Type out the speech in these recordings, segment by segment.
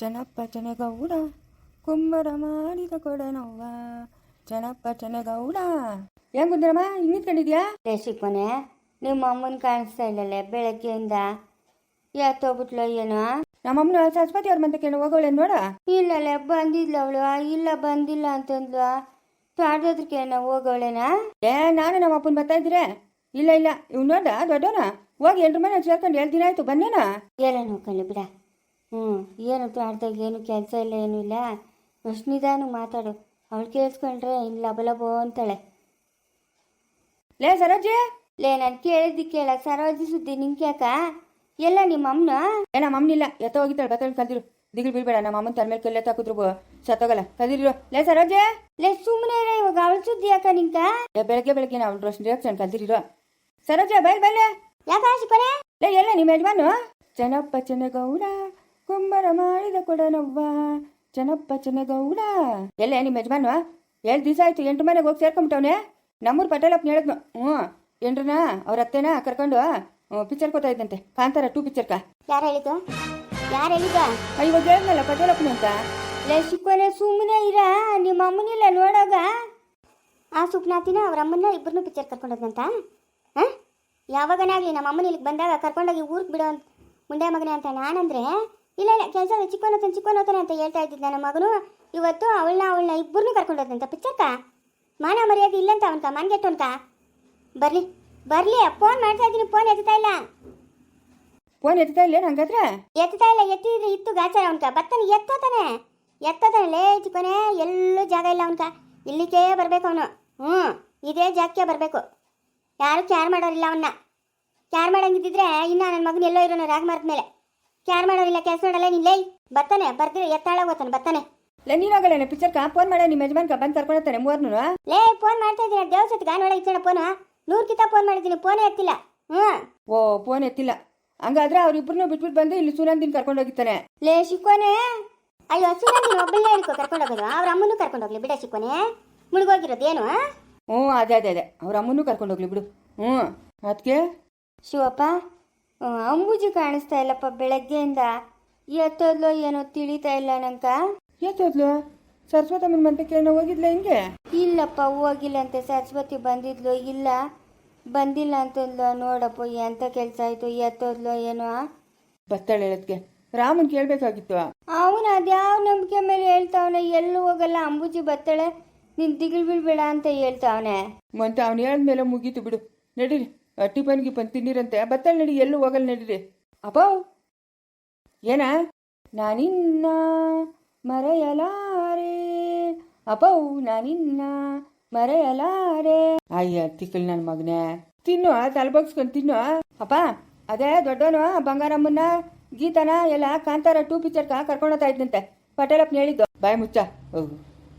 ಚೆನ್ನಪ್ಪ ಚನಗೌಡ ಕುಂಬರ ಮಾಡಿದ ಕೊಡನವ್ವ. ಜನಪ್ಪ ಚೆನ್ನಗೌಡ ಹೆಂಗ್ ಕುಂದ್ರಮ್ಮ ಹಿಂಗ್ ಕಂಡಿದ್ಯಾ ದೇಶಿಕ್ಕೋನೆ ನಿಮ್ಮ ಅಮ್ಮನ ಕಾಣಿಸ್ತಾ ಇಲ್ಲಲ್ಲೇ ಬೆಳಗ್ಗೆಯಿಂದ. ಯಾತೋಗ್ಬಿಟ್ಲ ಏನೋ? ನಮ್ಮಮ್ಮನ ಸರಸ್ವತಿ ಅವ್ರ ಮಂತಕ್ಕೆ ಹೋಗೋಳೆ ನೋಡ? ಇಲ್ಲಲ್ಲ ಬಂದಿದ್ಲ ಅವಳು ಇಲ್ಲ ಬಂದಿಲ್ಲ ಅಂತಂದ್ಲು. ಕೇಳ ಹೋಗೋಳೆನಾ? ಏ ನಾನು ನಮ್ಮ ಅಪ್ಪನ ಬರ್ತಾ ಇದ್ರೆ ಇಲ್ಲ ಇಲ್ಲ ಇವ್ ನೋಡ ದೊಡ್ಡವನ? ಹೋಗಿ ಎಂಟ್ರ ಮನೆ ಸೇರ್ಕೊಂಡು ಎರಡು ದಿನ ಆಯ್ತು ಬಂದೇನ ಎಲ್ಲ ನೋಡ್ಕೊಂಡು ಬಿಡ. ಹ್ಞೂ ಏನು ತೋಟದಾಗ ಏನು ಕೆಲಸ ಇಲ್ಲ ಏನೂ ಇಲ್ಲ. ಅಷ್ಟು ನಿಧಾನ ಮಾತಾಡು. ಅವಳು ಕೇಳಿಸ್ಕೊಂಡ್ರೆ ಇಲ್ಲ ಲಬೋ ಅಂತಾಳೆ. ಲೇ ಸರೋಜಿ! ಲೇ ನಾನು ಕೇಳಿದ್ದು ಕೇಳ. ಸರೋಜಿ ಸುದ್ದಿ ನಿಂಗೆ ಯಾಕ ಎಲ್ಲ ನಿಮ್ಮ ಅಮ್ಮನ? ಏ ನಮ್ಮ ಅಮ್ಮನಿಲ್ಲ. ಎತ್ತ ಹೋಗಿದ್ದಾಳೆ. ಬೇಕಾದ್ರೆ ಕಲ್ದಿರು. ದಿಗಿಲ್ ಬೀಳ್ಬೇಡ. ನಮ್ಮ ಅಮ್ಮನ ತಲೆ ಮೇಲೆ ಕಲ್ಲೆ ತಾಕಿದ್ರು ಸತ್ತೋಗಲ್ಲ. ಕದಿರು ಲೇ ಸರೋಜೆ! ಲೇ ಸುಮ್ಮನೆ ಇವಾಗ. ಅವಳು ಸುದ್ದಿ ಯಾಕ ನಿಂಕ? ಏ ಬೆಳಗ್ಗೆ ಬೆಳಗ್ಗೆ ನಾವು ಡ್ರೆಸ್ ರಿಯಾಕ್ಷನ್ ಕಲ್ದಿರೋ ಸರೋಜ ಬೈ ಬೈಲೆ. ಯಾಕೆ ಬರೇ ಲೇ ಎಲ್ಲ ನಿಮ್ಮ ಯಜಮಾನು ಚೆನ್ನಪ್ಪ ಚೆನ್ನಗೌಡ. ಕುಂಬರ ಮಾಡಿದ ಕೊಡನವ್ವ. ಚೆನ್ನಪ್ಪ ಚೆನ್ನಗೌಡ. ಎಲ್ಲ ನಿಮ್ಮ ಯಜಮಾನ್ವ? ಎರಡು ದಿವಸ ಆಯ್ತು ಎಂಟು ಮನೆಗೆ ಹೋಗಿ ಸೇರ್ಕೊಂಬಿಟ್ಟವನೆ? ನಮ್ಮೂರು ಪಟೇಲಪ್ಪ ಹೇಳಿದ್ನು. ಹ್ಞೂ ಎಂಟ್ರನ ಅವ್ರ ಅತ್ತೆನ ಕರ್ಕೊಂಡು ಪಿಕ್ಚರ್ ಕೊತಾ ಇದ್ದಂತೆ ಕಾಂತಾರ ಟೂ ಪಿಕ್ಚರ್ಕ ಯಾರು ಹೇಳಿದ್ದು? ಯಾರು ಹೇಳಿದ ಇವಾಗ ಹೇಳಿದ್ನಲ್ಲ ಪಟೇಲಪ್ಪನ ಅಂತ. ಲೇ ಶಿಕ್ಕೋನೆ ಸುಮ್ಮನೆ ಇರ. ನಿಮ್ಮ ಅಮ್ಮನಿಲ್ಲ ನೋಡೋಗ. ಆ ಸುಪ್ನಾತಿನ ಅವ್ರ ಅಮ್ಮನ ಇಬ್ಬರನ್ನೂ ಪಿಕ್ಚರ್ ಕರ್ಕೊಂಡೋದಂತ ಹಾಂ? ಯಾವಾಗನಾಗಲಿ ನಮ್ಮ ಅಮ್ಮನ ಇಲ್ಲಿಗೆ ಬಂದಾಗ ಕರ್ಕೊಂಡೋಗಿ ಊರಿಗೆ ಬಿಡೋ ಮುಂಡೆ ಮಗನೇ ಅಂತ ನಾನಂದ್ರೆ ಇಲ್ಲ ಇಲ್ಲ ಕೆಲಸ ಚಿಕ್ಕೋನೋತಾನೆ ಹೋಗ್ತಾನೆ ಅಂತ ಹೇಳ್ತಾ ಇದ್ದಿದ್ದ ನನ್ನ ಮಗನು. ಇವತ್ತು ಅವಳನ್ನ ಅವಳನ್ನ ಇಬ್ಬರನ್ನೂ ಕರ್ಕೊಂಡೋದಂತ ಪಿಚ್ಚಕ್ಕ ಮಾನ ಮರ್ಯಾದೆ ಇಲ್ಲಂತ ಅವನ್ಕ ಮನ್ಗೆಟ್ಟವನ್ಕ ಬರ್ಲಿ ಬರ್ಲಿ ಫೋನ್ ಮಾಡ್ತಾ ಇದ್ದೀನಿ ಫೋನ್ ಎತ್ತಾ ಇಲ್ಲ? ಫೋನ್ ಎತ್ತಾ ಇಲ್ಲ ಹಂಗಾದ್ರೆ ಎತ್ತಾ ಇಲ್ಲ ಎತ್ತಿದ್ರೆ ಇತ್ತು ಗಾಚಾರ ಅವನ್ಕ ಬತ್ತಾನೆ ಎತ್ತತಾನೆ ಎತ್ತಾತಾನೆ ಲೇ ಚಿಕ್ಕನೆ ಎಲ್ಲೂ ಜಾಗ ಇಲ್ಲ ಅವನ್ಕ. ಇಲ್ಲಿಗೆ ಬರ್ಬೇಕು ಅವನು. ಹ್ಞೂ ಇದೇ ಜಾಗಕ್ಕೆ ಬರಬೇಕು. ಯಾರು ಕ್ಯಾರ್ ಮಾಡೋರಿಲ್ಲ ಅವನ್ನ. ಕ್ಯಾರ್ ಮಾಡಂಗಿದ್ದಿದ್ರೆ ಇನ್ನ ನನ್ನ ಮಗನ ಎಲ್ಲೋ ಇರೋನು ರಾಗ ಮರದ ಮೇಲೆ. ಕ್ಯಾರ್ ಮಾಡೋರಿಲ್ಲ ಕೆಲಸ ಮಾಡಲ್ಲ ನಿಲ್ಲೇ ಲೇ ಬರ್ತಾನೆ ಬರ್ದಿರ ಎತ್ತಾಳ ಹೋಗ್ತಾನೆ ಬರ್ತಾನೆ. ಇಲ್ಲ ನೀನಾಗಲ್ಲ ಪಿಕ್ಚರ್ಕ ಫೋನ್ ಮಾಡ ನಿಮ್ಮ ಯಜಮಾನ್ಕ ಬಂದು ಕರ್ಕೊಂಡೋಗ್ತಾನೆ ಮೂರ್ನು ಲೇ ಫೋನ್ ಮಾಡ್ತಾ ಇದ್ದೀನಿ ದೇವಸತ್ ಗಾನ ಒಳಗೆ ಇತ್ತಣ ಫೋನ್ ನೂರು ಕಿತ ಫೋನ್ ಮಾಡಿದ್ದೀನಿ ಫೋನೇ ಎತ್ತಿಲ್ಲ. ಹ್ಞೂ ಓ ಫೋನ್ ಎತ್ತಿಲ್ಲ. ಹಂಗಾದ್ರೆ ಅವ್ರಿಬ್ರನ್ನೂ ಬಿಟ್ಬಿಟ್ಟು ಬಂದು ಇಲ್ಲಿ ಸುನಂದಿನ ಕರ್ಕೊಂಡು ಹೋಗಿತ್ತಾನೆ ಲೇ ಶಿಕ್ಕೋನೆ. ಅಯ್ಯೋ ಸುನಂದಿನ ಒಬ್ಬಳೇ ಹೇಳ್ಕೊ ಕರ್ಕೊಂಡು ಹೋಗೋದು? ಅವ್ರ ಅಮ್ಮನೂ ಕರ್ಕೊಂಡು ಹೋಗ್ಲಿ ಬಿಡ ಶಿಕ್ಕೋನೆ. ಏನು ಹ್ಞೂ ಅದೇ ಅದೇ ಅದೇ. ಅವ್ರ ಅಮ್ಮನೂ ಕರ್ಕೊಂಡು ಹೋಗ್ಲಿ ಬಿಡು. ಹ್ಞೂ ಅದಕ್ಕೆ ಶಿವಪ್ಪ ಅಂಬುಜಿ ಕಾಣಿಸ್ತಾ ಇಲ್ಲಪ್ಪ ಬೆಳಗ್ಗೆಯಿಂದ. ಎತ್ತೋದ್ಲೋ ಏನೋ ತಿಳಿತಾ ಇಲ್ಲ ನಂಕ ಎತ್ತೋದ್ಲು? ಸರಸ್ವತಮ್ಮನ ಮತ್ತೆ ಏನೋ ಹೋಗಿದ್ಲ ಹಿಂಗೆ? ಇಲ್ಲಪ್ಪ ಹೋಗಿಲ್ಲ ಅಂತ ಸರಸ್ವತಿ ಬಂದಿದ್ಲು ಇಲ್ಲ? ಬಂದಿಲ್ಲ ಅಂತಂದ್ಲು ನೋಡಪ್ಪ ಎಂತ ಕೆಲಸ ಆಯ್ತು ಎತ್ತೋದ್ಲೋ ಏನೋ. ಬತ್ತಾಳೆ ಹೇಳದ್ಕೆ. ರಾಮನ್ ಕೇಳಬೇಕಾಗಿತ್ತು. ಅವನ ಅದ್ಯಾವ ನಂಬಿಕೆ ಮೇಲೆ ಹೇಳ್ತಾವನೆ ಎಲ್ಲೂ ಹೋಗಲ್ಲ ಅಂಬುಜಿ ಬತ್ತಾಳೆ ನೀನ್ ದಿಗಿಲ್ ಬೀಳ್ಬೇಡ ಅಂತ ಹೇಳ್ತಾವನೆ. ಮಂತ ಅವ್ನು ಹೇಳಿದ್ಮೇಲೆ ಮುಗೀತು ಬಿಡು. ನಡೀರಿ. ಟಿಫನ್, ಗಿಫನ್ ತಿನ್ನಿರಂತೆ ಬತ್ತಲ್ ನಡಿ, ಎಲ್ಲೂ ಹೋಗಲ್ ನಡೀರಿ. ಅಪ್ಪ ಏನ? ನಾನಿನ್ನ ಮರೆಯಲಾರೆ. ಅಪೌ ನಾನಿನ್ನ ಮರೆಯಲಾರೆ. ಅಯ್ಯ ತಿಕ್ಕಲ್ ನನ್ನ ಮಗನೇ. ತಿನ್ನು ತಲೆಬಗ್ಸ್ಕೊಂಡು ತಿನ್ನು ಅಪ್ಪ, ಅದೇ ದೊಡ್ಡವನು ಬಂಗಾರಮ್ಮನ್ನ, ಗೀತನ ಎಲ್ಲ ಕಾಂತಾರ ಟೂ ಪಿಕ್ಚರ್ಕ ಕರ್ಕೊಂಡೋಗ್ತಾ ಇದ್ದಂತೆ ಪಟೇಲಪ್ಪನ ಹೇಳಿದ್ದು. ಬಾಯ್ ಮುಚ್ಚ.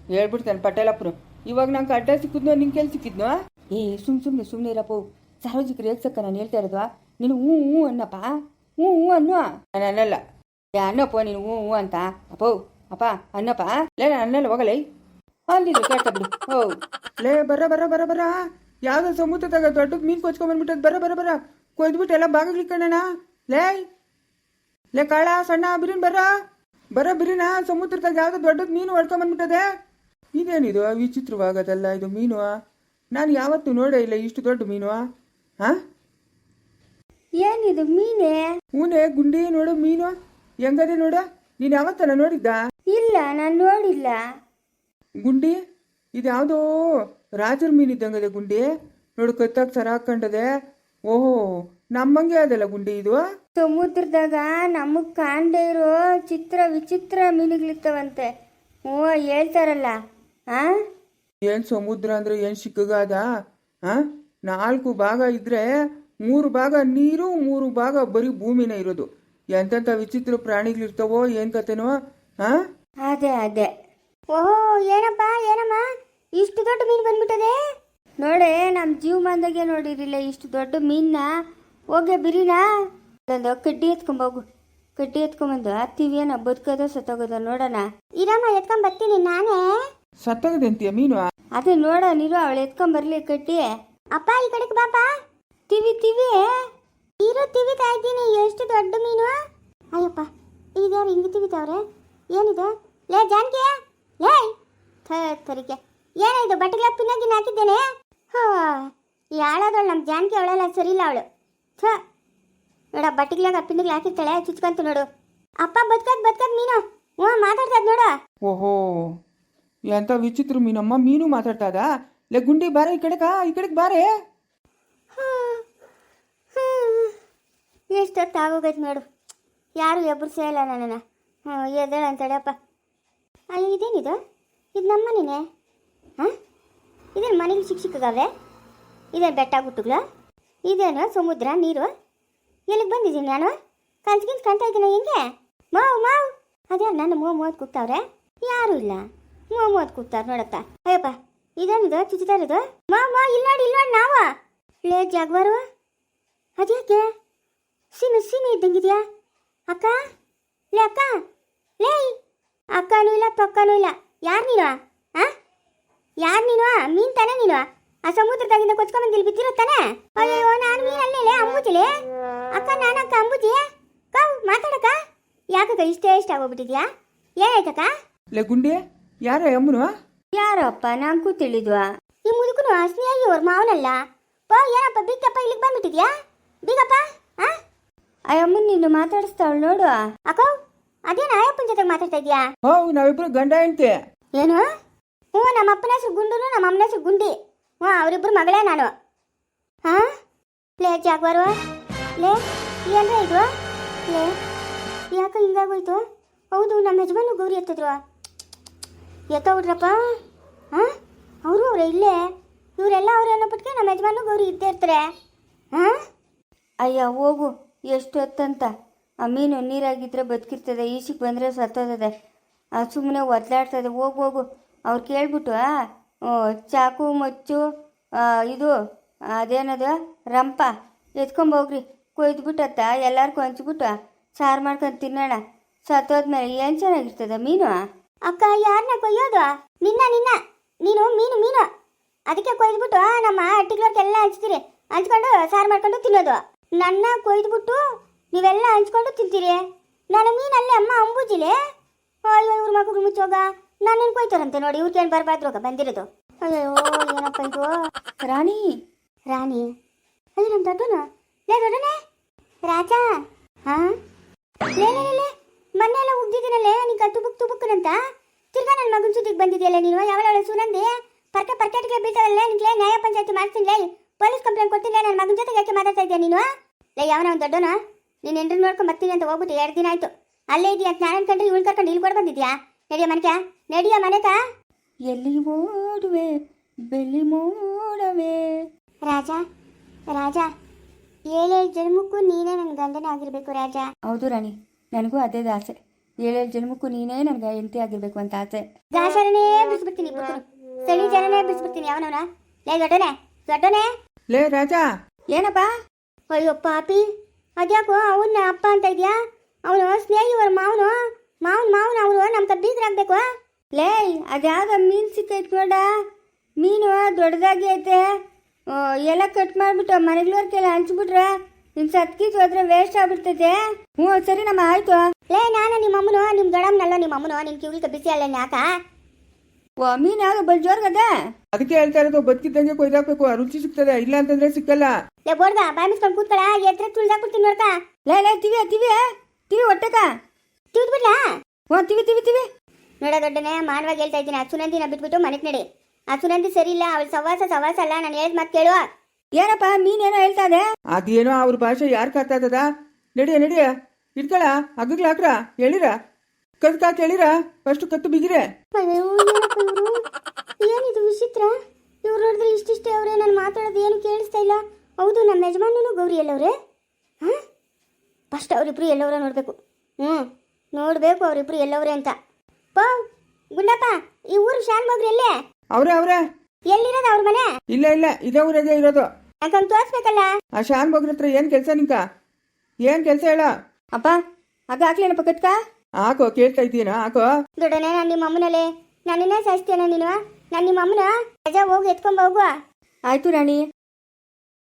ಹೇಳ್ಬಿಡ್ತಾನೆ ಪಟೇಲಪ್ಪನು. ಇವಾಗ ನಂಗೆ ಅಡ್ಡ ಸಿಕ್ಕಿದ್ನೋ, ನಿಂಗೆ ಕೆಲ್ಸ ಸಿಕ್ಕಿದ್ನೋ ಏ, ಸುಮ್ ಸುಮ್ಮನೆ ಸುಮ್ಮನೆ ಇರಪ್ಪ. ಸಾರ್ವಜನಿಕರು ರೇಗ್ಸಕ್ಕ ನಾನು ಹೇಳ್ತಾ ಇರೋದು, ನೀನು ಹ್ಞೂ ಹ್ಞೂ ಅನ್ನಪ್ಪ. ಹ್ಞೂ ಹ್ಞೂ ಅನ್ನು ನಾನು ಅನ್ನಲ್ಲ. ಏ, ಅನ್ನಪ್ಪ, ನೀನು ಹ್ಞೂ ಹ್ಞೂ ಅಂತ. ಅಪ್ಪೋ, ಅಪ್ಪ, ಅನ್ನಪ್ಪ. ಲೇ, ನಾನು ಅನ್ನಲ್ಲ, ಹೋಗಲೇ. ಅಲ್ಲಿದ್ದು ಕೇಳ್ತಾ ಬಿಡು ಓ ಲೇ, ಬರ ಬರ ಬರ ಬರ. ಯಾವುದೋ ಸಮುದ್ರದಾಗ ದೊಡ್ಡದು ಮೀನು ಕೊಚ್ಕೊಂಡ್ಬಂದ್ಬಿಟ್ಟದ್ ಬರ ಬರ ಬರ. ಕೊಯ್ದ್ಬಿಟ್ಟು ಎಲ್ಲ ಬಾಗಿಲಿಕ್ಕಣ್ಣ ಲೇ. ಲೇ, ಕಾಳ, ಸಣ್ಣ, ಬಿರಿನ್, ಬರ. ಬರ, ಬಿರಿನ ಸಮುದ್ರದಾಗ ಯಾವುದೋ ದೊಡ್ಡದು ಮೀನು ಹೊಡ್ಕೊಂಬಂದ್ಬಿಟ್ಟದೆ ಇದೇನಿದು ವಿಚಿತ್ರವಾಗದಲ್ಲ ಇದು ಮೀನು ನಾನು ಯಾವತ್ತೂ ನೋಡೇ ಇಲ್ಲ ಇಷ್ಟು ದೊಡ್ಡ ಮೀನು ಹಾ? ಏನಿದು ಮೀನೇ? ಹೂನೆ ಗುಂಡಿ ನೋಡು ಮೀನು. ಹೆಂಗದೆ ನೋಡು? ನೀನು ಯಾವತ್ತನ ನೋಡಿದ್ದ? ಇಲ್ಲ ನಾನು ನೋಡಿಲ್ಲ. ಗುಂಡಿ? ಇದ್ಯಾವುದೋ ರಾಜರ ಮೀನು ಇದ್ದಂಗದೆ ಗುಂಡಿ. ನೋಡು ಕತ್ತಾಗ ಸರ ಹಾಕೊಂಡದೆ ಓಹೋ ನಮ್ಮಂಗೆ ಅದಲ್ಲ ಗುಂಡಿ ಇದು. ಸಮುದ್ರದಾಗ ನಮಗ್ ಕಾಣದೇ ಇರೋ ಚಿತ್ರ ವಿಚಿತ್ರ ಮೀನುಗಳಿತ್ತವಂತೆ. ಓ ಹೇಳ್ತಾರಲ್ಲ ಆ? ಏನ್ ಸಮುದ್ರ ಅಂದ್ರೆ ಏನ್ ಸಿಕ್ಕಗಾದ ಆ? ನಾಲ್ಕು ಭಾಗ ಇದ್ರೆ ಮೂರು ಭಾಗ ನೀರು ಮೂರು ಭಾಗ ಬರೀ ಭೂಮಿನೇ ಇರೋದು. ಎಂತೆಂಥ ವಿಚಿತ್ರ ಪ್ರಾಣಿಗಳಿರ್ತಾವೋ ಏನ್ ಕತೆನೋ ಹಾ ಅದೇ ಅದೇ. ಓಹೋ ಏನಪ್ಪ ಏನಮ್ಮ? ಇಷ್ಟು ದೊಡ್ಡ ಮೀನು ಬಂದ್ಬಿಟ್ಟದೆ? ನೋಡಿ ನಮ್ಮ ಜೀವಮಾನದಾಗೆ ನೋಡಿರಿಲ್ಲ ಇಷ್ಟು ದೊಡ್ಡ ಮೀನ್ನ. ಹೋಗೆ ಬಿರಿನಾ? ಅದೊಂದು ಕಡ್ಡಿ ಎತ್ಕೊಂಬೋಗು ಕಡ್ಡಿ ಎತ್ಕೊಂಬಂದು ಹತ್ತಿವೇನ ಬದುಕೋದ ಸತ್ತೋಗೋದ ನೋಡೋಣ. ಇರಮ್ಮ ಎತ್ಕೊಂಡ್ ಬರ್ತೀನಿ ನಾನೇ. ಸತ್ತೋಗದಂತೀಯ ಮೀನು? ಅದೇ ನೋಡ ನೀರು ಅವಳು ಎತ್ಕೊಂಡ್ ಬರ್ಲಿ ಕಟ್ಟಿ ಅಪ್ಪ, ಈ ಕಡೆಗೆ ಬಾಪ. ತಿವಿ ತಿವಿ. ಇರೋ ತಿವಿತಾ ಇದ್ದೀನಿ. ಎಷ್ಟು ದೊಡ್ಡ ಮೀನು. ಅಯ್ಯಪ್ಪ ಇದ್ಯಾರು ಹಿಂಗೆ ತಿವಿತಾವ್ರೆ? ಏನಿದು? ಲೇ, ಜಾನ್ಕಿ. ಲೇ ತರಿಗೆ ಏನಿದು ಬಟ್ಟೆಗಳ ಪಿನ್ನಾಗಿನ ಹಾಕಿದ್ದೇನೆ? ಹೋ ಯಾಳಾದವಳು ನಮ್ಮ ಜಾನ್ಕಿ, ಅವಳೆಲ್ಲ ಸರಿ ಇಲ್ಲ ಅವಳು. ಥ. ನೋಡ ಬಟ್ಟಿಗ್ಲಾಗ ಪಿನ್ನಿಗ್ಲ ಹಾಕಿರ್ತಾಳೆ, ಚುಚ್ಕಂತು ನೋಡು. ಅಪ್ಪ ಬದುಕದ್ ಬದುಕದ್ ಮೀನು. ಹ್ಞೂ, ಮಾತಾಡ್ತದ ನೋಡು. ಓಹೋ ಎಂತ ವಿಚಿತ್ರ ಮೀನಮ್ಮ, ಮೀನು ಮಾತಾಡ್ತಾದ ಲೇ ಗುಂಡಿ ಬಾರೆ, ಈ ಕಡೆಗ, ಈ ಕಡೆಗೆ ಬಾರೆ. ಎಷ್ಟೊತ್ತು ಆಗೋಗೈತೆ ನೋಡು. ಯಾರು ಎಬ್ಬರಿಸೇ ಇಲ್ಲ ನನ್ನನ್ನು. ಹ್ಞೂ ಎದ್ದೇಳ ಅಂತೇಳಪ್ಪ ಅಯ್ಯೋ ಇದೇನಿದು? ಇದು ನಮ್ಮ ಮನೆನೇ? ಹಾಂ? ಇದೇನು ಮನೆಗೆ ಚಿಕ್ಕ ಇದೇನು ಬೆಟ್ಟ ಗುಟ್ಟುಗಳ? ಇದೇನು ಸಮುದ್ರ, ನೀರು? ಎಲ್ಲಿಗೆ ಬಂದಿದ್ದೀನಿ ನಾನು? ಕನ್ಸ್ಗಿನ್ಸ್ ಕಾಣ್ತಾ ಇದ್ದೀನಿ ಹೆಂಗೆ? ಮಾವು ಮಾವು. ಅದೇ ನನ್ನ ಮೂವ ಮೂವತ್ತು ಕೂಗ್ತಾವ್ರೆ? ಯಾರೂ ಇಲ್ಲ. ಮೂವ ಮೂವತ್ತು ಕೂಗ್ತಾವ್ರೆ ನೋಡತ್ತ ಅಯ್ಯಪ್ಪ. ಇದೇನಿದು? ಚುಚ್ಚಿದಾರಿದ? ಮಾ ಮಾ, ಇಲ್ಲ ನೋಡಿ ಇಲ್ಲ ನೋಡಿ ನಾವ. ಲೇ, ಜಾಗ್ವಾರು. ಅದ್ಯಾಕೆ? ಸೀಮೆ ಸೀಮೆ ಇದ್ದಂಗಿದ್ಯಾ? ಅಕ್ಕ? ಲೇ ಅಕ್ಕ? ಲೇ, ಅಕ್ಕನೂ ಇಲ್ಲ ತೊಕ್ಕನೂ ಇಲ್ಲ. ಯಾರು ನೀನು? ಆ? ಯಾರು ನೀನು? ಮೀನ್ ತಾನೇ ನೀನು? ಆ ಸಮುದ್ರದಾಗಿಂದ ಕೊಚ್ಕೊಂಬಂದು ಇಲ್ಲಿ ಬಿದ್ದಿರೋ ತಾನೆ? ಅಯ್ಯೋ ನಾನು ಮೀನ್ ಅಲ್ಲೇಲೆ ಅಂಬುಜಿಲೆ ಅಕ್ಕ, ನಾನಕ್ಕ, ಅಂಬುಜಿ? ಕವ್ ಮಾತಾಡಕ್ಕ. ಯಾಕಕ್ಕ, ಇಷ್ಟೇ ಇಷ್ಟ ಆಗೋಗ್ಬಿಟ್ಟಿದ್ಯಾ? ಏನಾಯ್ತಕ್ಕ? ಲೇ, ಗುಂಡಿ, ಯಾರ ಅಮ್ಮನು ಯಾರಪ್ಪ? ನಂಗೂ ತಿಳಿದ್ವಾ. ಈ ಮುದುಕನು ಸ್ನೇಹಿ ಅವ್ರ ಮಾವನಲ್ಲ? ಪೋ ಏನಪ್ಪ ಬಿಕ್ಕಪ್ಪ ಇಲ್ಲಿಗೆ ಬಂದ್ಬಿಟ್ಟಿದ್ಯಾ? ಬಿಗಪ್ಪ ಆ? ಅಯ್ಯಮ್ಮನ್ ನೀನು ಮಾತಾಡಿಸ್ತಾವಳು ನೋಡು. ಅಕ್ಕ ಅದೇನ ಅಯ್ಯಪ್ಪನ ಜೊತೆ ಮಾತಾಡ್ತಾ ಇದ್ಯಾ? ಹೋ ನಾವಿಬ್ರು ಗಂಡ ಹೆಂಡತಿ. ಏನು? ಹ್ಞೂ ನಮ್ಮ ಅಪ್ಪನ ಹೆಸರು ಗುಂಡುನು ನಮ್ಮ ಅಮ್ಮನ ಹೆಸರು ಗುಂಡಿ. ಹ್ಞೂ ಅವರಿಬ್ರು ಮಗಳೇ ನಾನು. ಹಾ ಲೇ ಜಾಗ್ವಾರು. ಲೇ ಏನ್ರ ಇದು? ಲೇ ಯಾಕೆ ಹಿಂಗಾಗೋಯ್ತು? ಹೌದು ನಮ್ಮ ಯಜಮಾನು ಗೌರಿ ಎತ್ತಿದ್ರು ಎತ್ತ ಬಿಡ್ರಪ್ಪ ಹಾಂ? ಅವರು ಅವ್ರ ಇಲ್ಲೇ? ಇವರೆಲ್ಲ ಅವ್ರು ಏನೋ ಬಿಟ್ಕೆ ನಮ್ಮ ಯಜಮಾನು ಗೌರಿ ಇದ್ದೇ ಇರ್ತಾರೆ. ಹಾಂ? ಅಯ್ಯ ಹೋಗು. ಎಷ್ಟು ಹೊತ್ತಂತ? ಆ ಮೀನು ನೀರಾಗಿದ್ದರೆ ಬದುಕಿರ್ತದೆ ಈಚಿಗೆ ಬಂದರೆ ಸತ್ತೋತದೆ. ಸುಮ್ಮನೆ ಒದ್ಲಾಡ್ತದೆ ಹೋಗು ಹೋಗು. ಅವ್ರು ಕೇಳ್ಬಿಟ್ಟು ಆ, ಆ, ಚಾಕು ಮಚ್ಚು ಇದು ಅದೇನದು? ರಂಪ. ಎತ್ಕೊಂಬೋಗ್ರಿ ಕೊಯ್ದುಬಿಟ್ಟತ್ತ ಎಲ್ಲರಿಗೂ ಹಂಚ್ಬಿಟ್ಟು ಸಾರು ಮಾಡ್ಕೊಂಡು ತಿನ್ನೋಣ. ಸತ್ತೋದ್ಮೇಲೆ ಏನು ಚೆನ್ನಾಗಿರ್ತದೆ ಮೀನು? ಅಕ್ಕ ಯಾರನ್ನ ಕೊಯ್ಯೋದು? ನಿನ್ನ ನಿನ್ನ. ನೀನು ಮೀನು ಮೀನು. ಅದಕ್ಕೆ ಕೊಯ್ದುಬಿಟ್ಟು ನಮ್ಮ ಹಟ್ಟಿಗಳವ್ರಿಗೆಲ್ಲ ಹಂಚ್ತೀರಿ. ಹಂಚ್ಕೊಂಡು ಸಾರು ಮಾಡ್ಕೊಂಡು ತಿನ್ನೋದು. ನನ್ನ ಕೊಯ್ದುಬಿಟ್ಟು ನೀವೆಲ್ಲ ಹಂಚ್ಕೊಂಡು ತಿಂತೀರಿ. ನಾನು ಮೀನಲ್ಲಿ ಅಮ್ಮ ಅಂಬೂಜಿಲೆ. ಅಯ್ಯೋ ಇವ್ರ ಮಕ್ಕಳು ಮುಚ್ಚೋಗ ನನ್ನನ್ನು ಕೊಯ್ತಾರಂತೆ ನೋಡಿ ಇವ್ರಿಗೇನು ಬರಬಾರ್ದ್ರೋಗ ಬಂದಿರೋದು. ಅಯ್ಯೋ ಏನಪ್ಪ ಇದು? ರಾಣಿ. ರಾಣಿ? ಅಯ್ಯೋ ನಮ್ಮ ದೊಡ್ಡನು? ಲೇ ದೊಡ್ಡನೇ. ರಾಜ? ಹಾಂ? ಲೇ ಲೇ ಲೇ, ತುಬುಕ್ ತುಬುಕ್ನಂತ ತಿರ್ಗಾ ನನ್ನ ಮಗನ ಸುದ್ದಿಗೆ ಬಂದಿದೆಯಲ್ಲ ನೀನು? ಯಾವಳ ಸುನಂದಿ? ಪರ್ಕೆ ಪರ್ಕೆಟ್ಗೆ ಬೀಳ್ತಾವಲ್ಲ ನಿನ್ಗೆ ನ್ಯಾಯ ಪಂಚಾಯತಿ ಮಾಡ್ತೀನಿ ಪೊಲೀಸ್ ಕಂಪ್ಲೇಂಟ್ ಕೊಡ್ತೀನಿ ನನ್ನ ಮಗನ ಜೊತೆಗೆ ಯಾಕೆ ಮಾತಾಡ್ತಾ ಇದೆಯಾ ನೀನು? ಲೇ ಯಾವನ ಒಂದು ದೊಡ್ಡನ? ನೀನು ಎಂಟ್ರಿ ನೋಡ್ಕೊಂಡು ಬರ್ತೀನಿ ಅಂತ ಹೋಗ್ಬಿಟ್ಟು ಎರಡು ದಿನ ಆಯ್ತು. ಅಲ್ಲೇ ಇದೆಯಾ? ನಾನು ಅನ್ಕೊಂಡ್ರೆ ಇವಳು ಕರ್ಕೊಂಡು ಇಲ್ಲಿ ಕೂಡ ಬಂದಿದ್ಯಾ? ನಡಿಯ ಮನೆಕ? ನಡಿಯ ಮನೆಕ? ಎಲ್ಲಿ ಓಡುವೆ? ಬೆಳ್ಳಿ ಮೋಡವೆ? ರಾಜ ರಾಜ ಏಳೇಳು ಜನ್ಮಕ್ಕೂ ನೀನೇ ನನ್ನ ಗಂಡನೇ ಆಗಿರ್ಬೇಕು ರಾಜ. ಹೌದು ರಾಣಿ ನನಗೂ ಅದೇ ಆಸೆ. ಏಳೇಳು ಜನ್ಮಕ್ಕೂ ನೀನೇ ನನಗೆ ಹೆಂಡತಿ ಆಗಿರ್ಬೇಕು ಅಂತ ಆಸೆ. ಬಿಸ್ಬಿಡ್ತೀನಿ ಬಿಡ್ತೀನಿ ಸಳಿ ಜನನೇ ಬಿಸ್ಬಿಡ್ತೀನಿ ಅವನವನ ಲೇ ದೊಡ್ಡನೆ ದೊಡ್ಡನೆ. ಲೇ ರಾಜಾ. ಏನಪ್ಪ? ಅಯ್ಯೋ ಪಾಪಿ. ಅದ್ಯಾಕೋ ಅವನ್ನ ಅಪ್ಪ ಅಂತ ಇದೆಯಾ? ಅವನು ಸ್ನೇಹಿ ಅವ್ರ ಮಾವನು ಮಾವನ್ ಮಾವನ ಅವರು ನಮ್ಮ ಬೀಗ್ರಾಗ್ಬೇಕು ಲೇ ಅದ್ಯಾಗ ಮೀನು ಸಿಕ್ಕೈತೆ ನೋಡ. ಮೀನು ದೊಡ್ಡದಾಗಿ ಐತೆ. ಎಲ್ಲ ಕಟ್ ಮಾಡಿಬಿಟ್ಟು ಮನೆಗಳವ್ರಿಗೆಲ್ಲ ಹಂಚ್ಬಿಟ್ರೆ ನಿನ್ ಸತ್ಕೀಸ್ ಹೋದ್ರೆ ವೇಸ್ಟ್ ಆಗ್ಬಿಡ್ತದೆ ಹ್ಞೂ ಸರಿ ನಮ್ಮ ಆಯ್ತು. ಲೇ ನಾನು ನಿಮ್ಮ ಅಮ್ಮನು ನಿಮ್ಮ ಗಡಮ್ನಲ್ಲ ನಿಮ್ಮ ಅಮ್ಮನು ನಿನ್ ಕಿವಿಗೆ ಬಿಸಿ ಅಲ್ಲ ಯಾಕ? ಓ ಮೀನು ಯಾವ್ದು ಬಲ್ ಜೋರ್ಗದೆ ಅದಕ್ಕೆ ಹೇಳ್ತಾ ಇರೋದು ಬದುಕಿದ್ದಂಗೆ ಕೊಯ್ದಾಕ್ಬೇಕು ರುಚಿ ಸಿಗ್ತದೆ. ಇಲ್ಲ ಅಂತಂದ್ರೆ ಸಿಕ್ಕಲ್ಲ. ಲೇ ಬೋರ್ದ ಬಾಯ್ ಮುಚ್ಕೊಂಡು ಕೂತ್ಕೊಳ. ಎದ್ರೆ ತುಳ್ದಾಕ್ಬಿಡ್ತೀನಿ ನೋಡ್ಕ. ಲೇ ಲೇ ತಿವಿ ತಿವಿ. ತಿವಿ ಹೊಟ್ಟೆಕ. ತಿವ್ದು ಬಿಡ್ಲಾ? ಹ್ಞೂ ತಿವಿ ತಿವಿ ತಿವಿ. ನೋಡ ದೊಡ್ಡನೆ ಮಾನವಾಗಿ ಹೇಳ್ತಾ ಇದ್ದೀನಿ. ಆ ಸುನಂದಿನ ಬಿಟ್ಬಿಟ್ಟು ಮನೆಗೆ ನಡಿ. ಆ ಸುನಂದಿ ಸರಿ ಇಲ್ಲ ಅವಳ ಸವಾಸ ಸವಾಸ ಅಲ್ಲ. ನಾನು ಹೇಳಿದ ಮಾತು ಕೇಳುವ ಏನಪ್ಪ ಮೀನೇನೋ ಹೇಳ್ತಾ ಇದೆ ಅದೇನೋ ಅವ್ರ ಭಾಷೆ ಯಾರು ಕರ್ತಾತದ ನಡಿಯ ನಡಿಯ. ಇಟ್ಕಳ ಅಗ್ಗಲ್ ಹಾಕ್ರ ಹೇಳಿರ ಕದ್ಕ ಕೇಳಿರ ಫಸ್ಟ್ ಕತ್ತು ಬಿಗಿರೆ. ಅಯ್ಯೋ ಏನಪ್ಪ ಇವರು? ಏನಿದು ವಿಚಿತ್ರ? ಇವ್ರು ನೋಡಿದ್ರೆ ಇಷ್ಟಿಷ್ಟೇ ಅವ್ರೆ ನಾನು ಮಾತಾಡೋದು ಏನು ಕೇಳಿಸ್ತಾ ಇಲ್ಲ. ಹೌದು ನಮ್ಮ ಯಜಮಾನನು ಗೌರಿ ಎಲ್ಲವ್ರೆ? ಹಾಂ? ಫಸ್ಟ್ ಅವರಿಬ್ರು ಎಲ್ಲವ್ರ ನೋಡಬೇಕು. ಹ್ಞೂ ನೋಡಬೇಕು ಅವರಿಬ್ರು ಎಲ್ಲವ್ರೆ ಅಂತ. ಪೋ ಗುಂಡಪ್ಪ ಈ ಊರು ಶಾನ್ ಮಗ್ರು ಎಲ್ಲೇ? ಅವ್ರೆ ಅವ್ರೆ. ಎಲ್ಲಿರೋದು ಅವ್ರ ಮನೆ? ಇಲ್ಲ ಇಲ್ಲ ಇದೇ ಊರಾಗೆ ಇರೋದು. ಯಾಕಂತ ತೋರಿಸ್ಬೇಕಲ್ಲ. ಆ ಶಾನ್ ಬಗ್ರ ಹತ್ರ ಏನ್ ಕೆಲಸ ನಿಂಕ? ಏನ್ ಕೆಲಸ ಹೇಳ? ಅಪ್ಪ ಆಗ ಹಾಕ್ಲೇನಪ್ಪ ಕಟ್ಕ ಹಾಕೋ ಕೇಳ್ತಾ ಇದ್ದೀನ? ಹಾಕೋ. ದೊಡ್ಡನೆ ನಾನು ನಿಮ್ಮ ಅಮ್ಮನಲ್ಲೇ. ನನ್ನನ್ನೇ ಸಾಯಿಸ್ತೇನೆ ನೀನು? ನಾನು ನಿಮ್ಮ ಅಮ್ಮನ? ರಜಾ ಹೋಗಿ ಎತ್ಕೊಂಡ್ ಹೋಗುವ. ಆಯ್ತು ರಾಣಿ.